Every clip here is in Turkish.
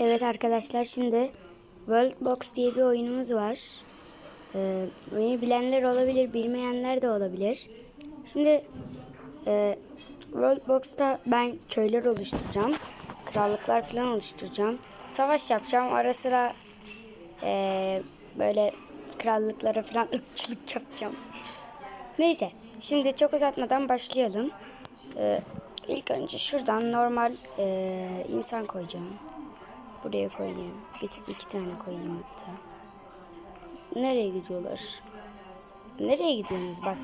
Evet arkadaşlar şimdi World Box diye bir oyunumuz var. Ee, oyunu bilenler olabilir, bilmeyenler de olabilir. Şimdi e, World Box'ta ben köyler oluşturacağım. Krallıklar falan oluşturacağım. Savaş yapacağım. Ara sıra e, böyle krallıklara falan ırkçılık yapacağım. Neyse. Şimdi çok uzatmadan başlayalım. Ee, ilk önce şuradan normal e, insan koyacağım. Buraya koyayım. Bir, iki tane koyayım hatta. Nereye gidiyorlar? Nereye gidiyorsunuz bak.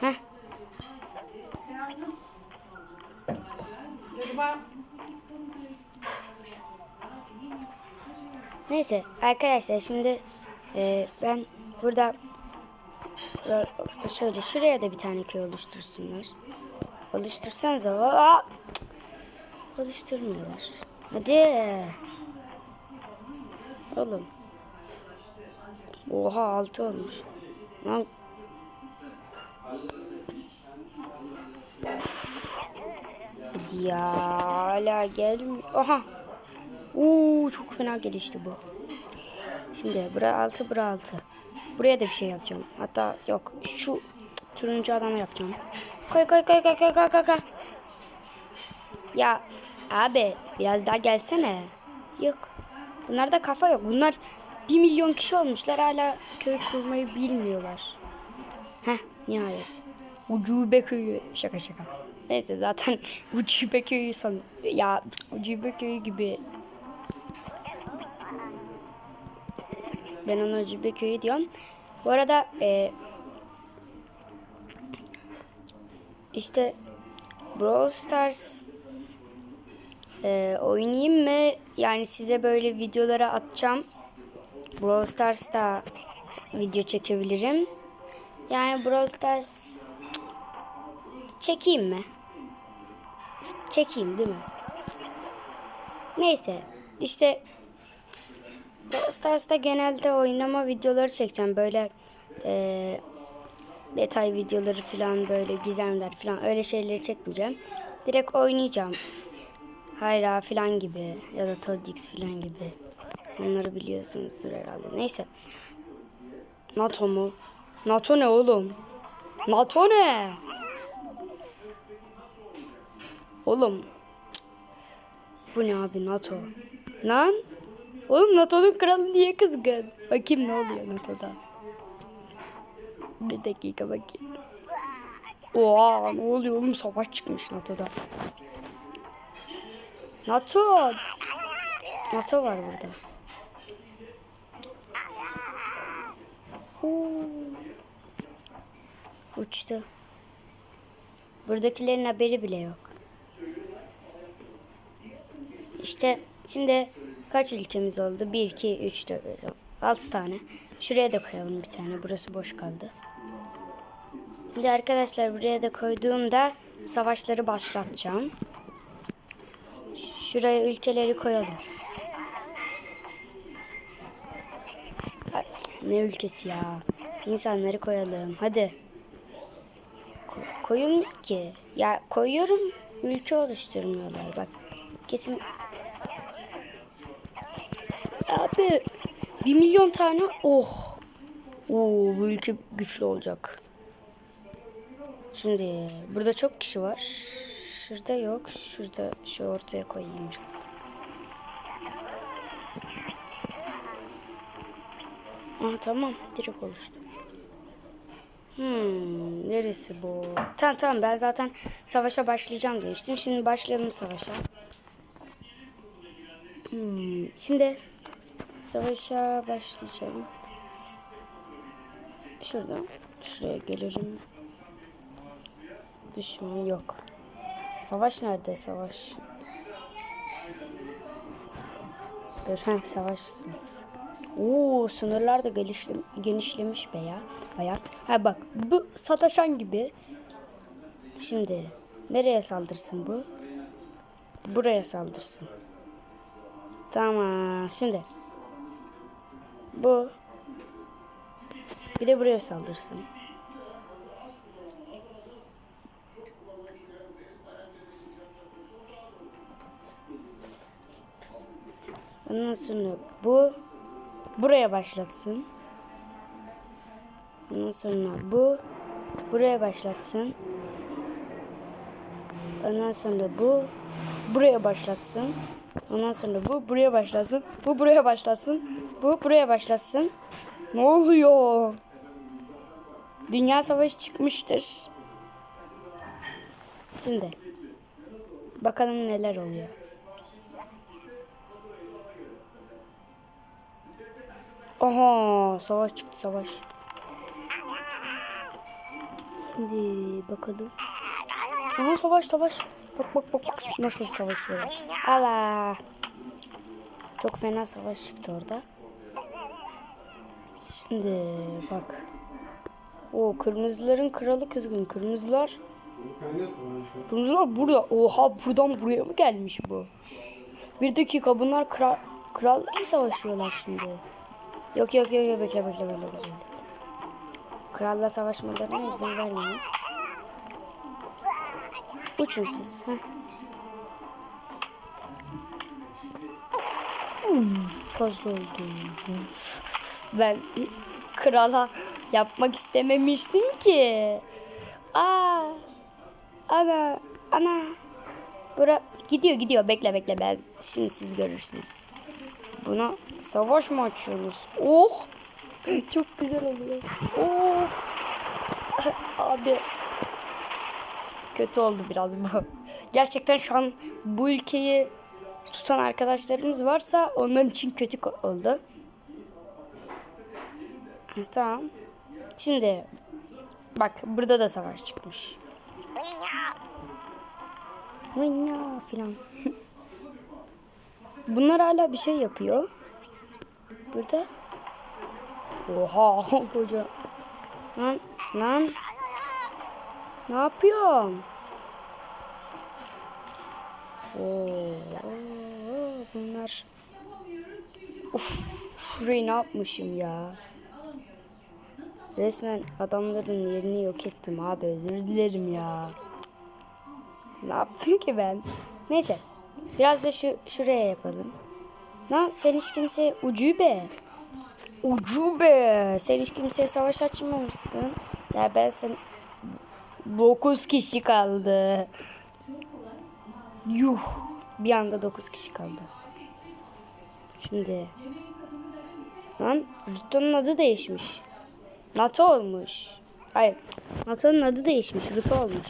Heh. Neyse arkadaşlar şimdi e, ben burada işte şöyle şuraya da bir tane köy oluştursunlar. Oluştursanıza. Aa! Oluşturmuyorlar. Hadi. Oğlum. Oha altı olmuş. Lan. Ya hala gelmiyor. Aha. Oo çok fena gelişti bu. Şimdi bura altı bura altı. Buraya da bir şey yapacağım. Hatta yok şu turuncu adamı yapacağım. Koy koy koy koy koy koy. koy. Ya abi biraz daha gelsene. Yok. Bunlarda kafa yok. Bunlar bir milyon kişi olmuşlar hala köy kurmayı bilmiyorlar. Heh nihayet. Ucube köyü. Şaka şaka. Neyse zaten ucube köyü san. Ya ucube köyü gibi. Ben ona ucube köyü diyorum. Bu arada e, işte Brawl Stars e, oynayayım mı? Yani size böyle videolara atacağım. Brawl Stars'ta video çekebilirim. Yani Brawl Stars çekeyim mi? Çekeyim değil mi? Neyse işte Brawl Stars'ta genelde oynama videoları çekeceğim. Böyle e, detay videoları falan böyle gizemler falan öyle şeyleri çekmeyeceğim. Direkt oynayacağım. Hayra falan gibi ya da Toddix falan gibi. Onları biliyorsunuzdur herhalde. Neyse. NATO mu? NATO ne oğlum? NATO ne? Oğlum. Bu ne abi NATO? Lan? Oğlum NATO'nun kralı niye kızgın? Bakayım ne oluyor NATO'da. Bir dakika bakayım. Oha ne oluyor oğlum savaş çıkmış NATO'da. NATO. NATO var burada. Huu. Uçtu. Buradakilerin haberi bile yok. İşte şimdi kaç ülkemiz oldu? 1, 2, 3, 4, 6 tane. Şuraya da koyalım bir tane. Burası boş kaldı. Şimdi arkadaşlar buraya da koyduğumda savaşları başlatacağım. Şuraya ülkeleri koyalım. Ne ülkesi ya? İnsanları koyalım. Hadi. Ko- koyun ki. Ya koyuyorum. Ülke oluşturmuyorlar. Bak. Kesin. Abi. Bir milyon tane. Oh. Oo, bu ülke güçlü olacak. Şimdi burada çok kişi var. Şurada yok. Şurada şu ortaya koyayım. Aa tamam. Direkt oluştu. Hmm, neresi bu? Tamam tamam ben zaten savaşa başlayacağım demiştim. Şimdi başlayalım savaşa. Hmm, şimdi savaşa başlayacağım. Şuradan şuraya gelirim. Düşman yok. Savaş nerede savaş? Dur ha savaşsınız. Oo sınırlar da genişle, genişlemiş be ya. Bayağı. Ha bak bu sataşan gibi. Şimdi nereye saldırsın bu? Buraya saldırsın. Tamam şimdi. Bu. Bir de buraya saldırsın. Ondan sonra bu buraya başlatsın. Ondan sonra bu buraya başlatsın. Ondan sonra bu buraya başlatsın. Ondan sonra bu buraya başlasın. Bu buraya başlasın. Bu buraya başlasın. Ne oluyor? Dünya savaşı çıkmıştır. Şimdi bakalım neler oluyor. Aha savaş çıktı savaş. Şimdi bakalım. Aha savaş savaş. Bak bak bak nasıl savaşıyorlar. Allah. Çok fena savaş çıktı orada. Şimdi bak. O kırmızıların kralı kızgın. Kırmızılar Kırmızılar burada. Oha buradan buraya mı gelmiş bu? Bir dakika bunlar kral krallar mı savaşıyorlar şimdi? Yok yok yok yok bekle bekle bekle. bekle. Kralla savaşmalarına izin vermeyin. Uçun siz. Heh. Hmm, fazla oldu. Ben krala yapmak istememiştim ki. Aa, ana, ana. Bura gidiyor gidiyor. Bekle bekle ben şimdi siz görürsünüz. Buna savaş mı açıyoruz? Oh! Çok güzel oluyor. Oh! Abi. Kötü oldu biraz bu. Gerçekten şu an bu ülkeyi tutan arkadaşlarımız varsa onların için kötü oldu. Tamam. Şimdi bak burada da savaş çıkmış. Vınya filan. Bunlar hala bir şey yapıyor. Burada. Oha koca. Lan lan. Ne yapıyorsun? Oo, bunlar. Of, şurayı ne yapmışım ya? Resmen adamların yerini yok ettim abi özür dilerim ya. Ne yaptım ki ben? Neyse. Biraz da şu şuraya yapalım. Lan sen hiç kimseye ucube. Ucube. Sen hiç kimseye savaş açmamışsın. Ya ben sen 9 kişi kaldı. Yuh. Bir anda 9 kişi kaldı. Şimdi. Lan Ruto'nun adı değişmiş. NATO olmuş. Hayır. NATO'nun adı değişmiş. Ruto olmuş.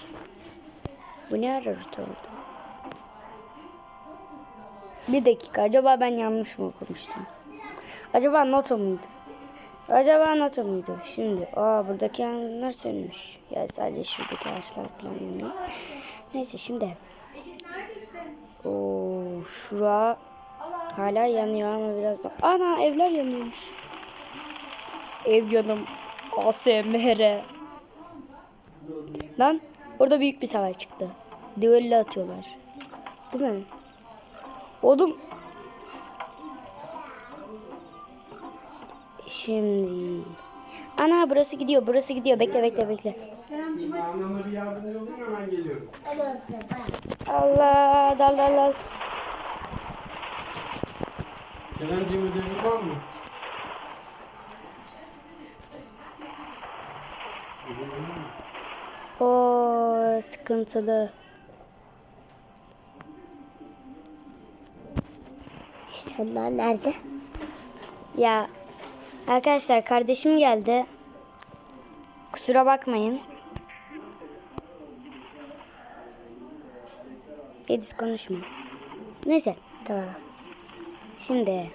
Bu ne ara Ruto oldu? Bir dakika. Acaba ben yanlış mı okumuştum? Acaba NATO muydu? Acaba NATO muydu? Şimdi aa buradaki yangınlar sönmüş. Ya sadece şuradaki ağaçlar falan yanıyor. Neyse şimdi. Oo şura hala yanıyor ama biraz da. Ana evler yanıyormuş. Ev yanım. ASMR. Lan orada büyük bir savaş çıktı. Düello atıyorlar. Değil mi? Oğlum. Şimdi. Ana burası gidiyor. Burası gidiyor. Bekle bekle bekle. Anlamda bir yardımcı olayım hemen geliyorum. Allah dal dal dal. Keremciğim ödevi var mı? O sıkıntılı. İnsanlar nerede? Ya arkadaşlar kardeşim geldi. Kusura bakmayın. Edis konuşma. Neyse tamam. Şimdi.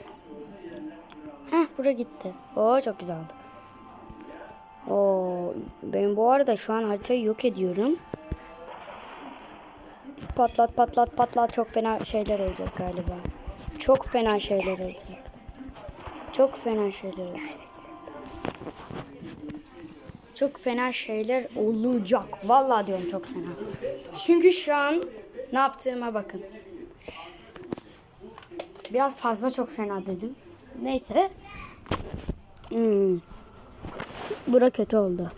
Heh bura gitti. Oo çok güzel oldu. Oo ben bu arada şu an haritayı yok ediyorum. Patlat patlat patlat çok fena şeyler olacak galiba. Çok fena şeyler olacak. Çok fena şeyler olacak. Çok fena şeyler olacak. Vallahi diyorum çok fena. Çünkü şu an ne yaptığıma bakın. Biraz fazla çok fena dedim. Neyse. Hmm. Bura kötü oldu.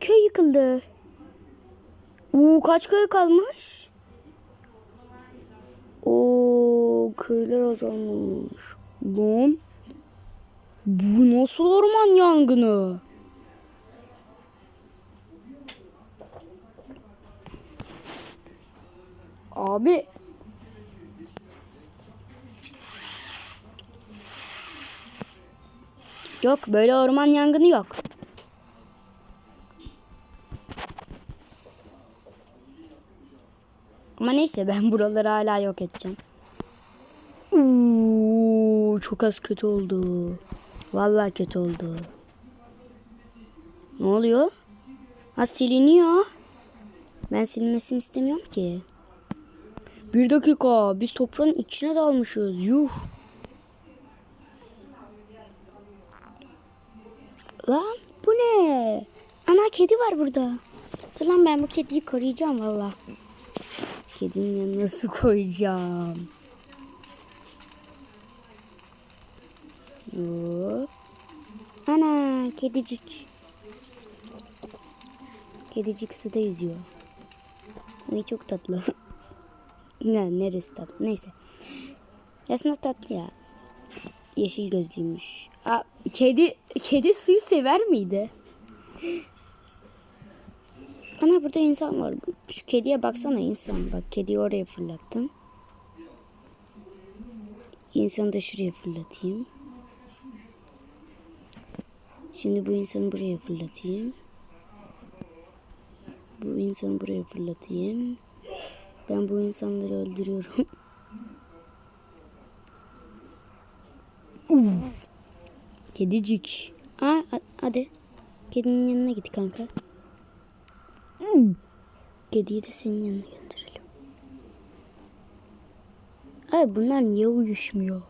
Köy yıkıldı. Oo kaç köy kalmış? Oo köyler azalmış. Lan. Bu nasıl orman yangını? Abi. Yok böyle orman yangını yok. Ama neyse ben buraları hala yok edeceğim. Oo, çok az kötü oldu. Vallahi kötü oldu. Ne oluyor? Ha siliniyor. Ben silmesini istemiyorum ki. Bir dakika biz toprağın içine dalmışız. Yuh. Lan bu ne? Ana kedi var burada. Dur lan ben bu kediyi koruyacağım valla. Kedinin yanına su koyacağım. Hop. Ana kedicik. Kedicik suda yüzüyor. Ay çok tatlı. ne neresi tatlı? Neyse. Aslında tatlı ya. Yeşil gözlüymüş. Aa, kedi kedi suyu sever miydi? Ana burada insan var. Şu kediye baksana insan. Bak kediyi oraya fırlattım. İnsanı da şuraya fırlatayım. Şimdi bu insanı buraya fırlatayım. Bu insanı buraya fırlatayım. Ben bu insanları öldürüyorum. Uf. Kedicik. Aa, ha- hadi. Kedinin yanına git kanka. Hmm. Kediyi de senin yanına gönderelim. Ay bunlar niye uyuşmuyor?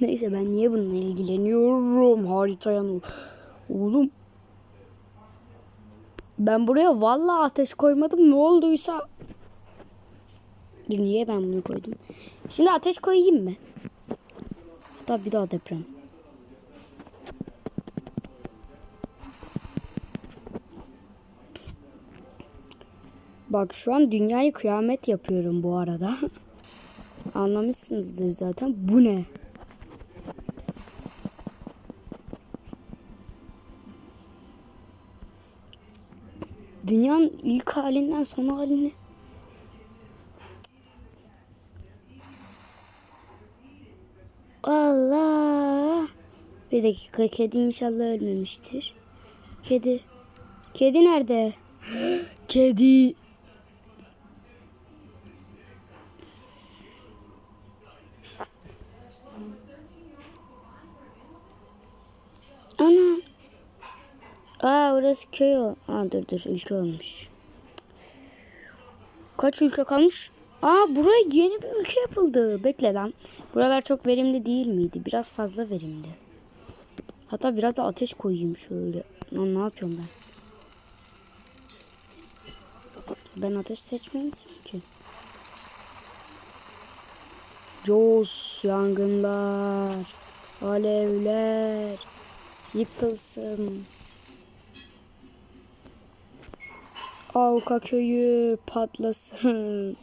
Neyse ben niye bununla ilgileniyorum? Haritaya Oğlum. Ben buraya vallahi ateş koymadım. Ne olduysa. Dur niye ben bunu koydum? Şimdi ateş koyayım mı? Hatta bir daha deprem. Bak şu an dünyayı kıyamet yapıyorum bu arada. Anlamışsınızdır zaten. Bu ne? Dünyanın ilk halinden son haline. Allah. Bir dakika kedi inşallah ölmemiştir. Kedi. Kedi nerede? Kedi. Aa orası köy o. Aa dur dur ülke olmuş. Kaç ülke kalmış? Aa buraya yeni bir ülke yapıldı. Bekle lan. Buralar çok verimli değil miydi? Biraz fazla verimli. Hatta biraz da ateş koyayım şöyle. Lan ne yapıyorum ben? Ben ateş seçmemişim ki. Jos yangınlar, alevler, yıkılsın. Avka köyü patlasın.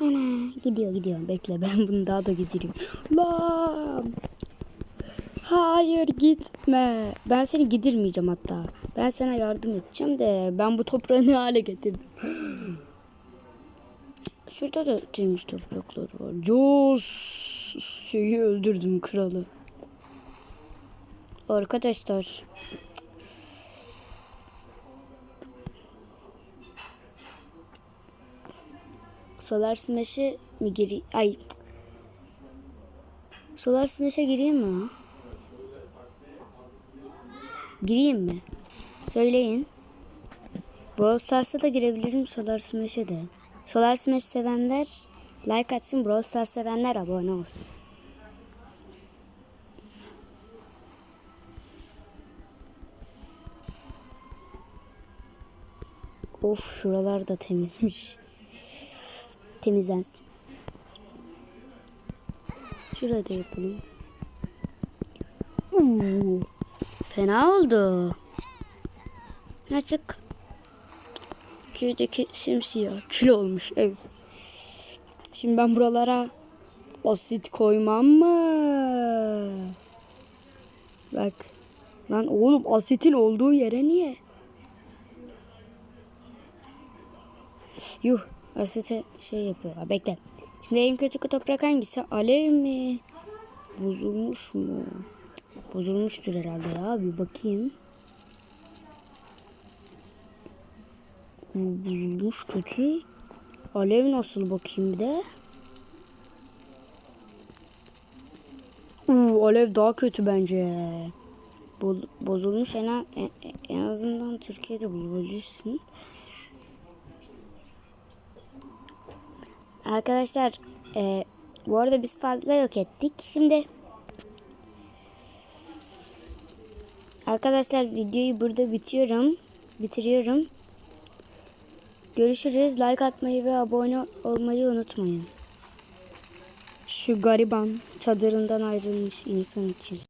Ana gidiyor gidiyor. Bekle ben bunu daha da gidireyim. Lan. Hayır gitme. Ben seni gidirmeyeceğim hatta. Ben sana yardım edeceğim de ben bu toprağı ne hale getirdim. Şurada da temiz topraklar var. Jos şeyi öldürdüm kralı. Arkadaşlar. Solar Smash'e mi giri... Ay. Solar Smash'e gireyim mi? Gireyim mi? Söyleyin. Brawl Stars'a da girebilirim Solar Smash'e de. Solar Smash sevenler like atsın. Brawl Stars sevenler abone olsun. Of şuralar da temizmiş. Temizlensin. Şurada yapalım. Oo, fena oldu. Açık. Köydeki simsiyah kül olmuş ev. Şimdi ben buralara asit koymam mı? Bak. Lan oğlum asitin olduğu yere niye? Yuh asite şey yapıyorlar. Bekle. Şimdi en kötü toprak hangisi? Alev mi? Bozulmuş mu? Bozulmuştur herhalde ya. Bir bakayım. Hmm, Bozulmuş kötü. Alev nasıl bakayım bir de. Uu, alev daha kötü bence. Bo- bozulmuş en, en, en azından Türkiye'de bulabilirsin. Arkadaşlar e, bu arada biz fazla yok ettik. Şimdi arkadaşlar videoyu burada bitiyorum. Bitiriyorum. Görüşürüz. Like atmayı ve abone olmayı unutmayın. Şu gariban çadırından ayrılmış insan için.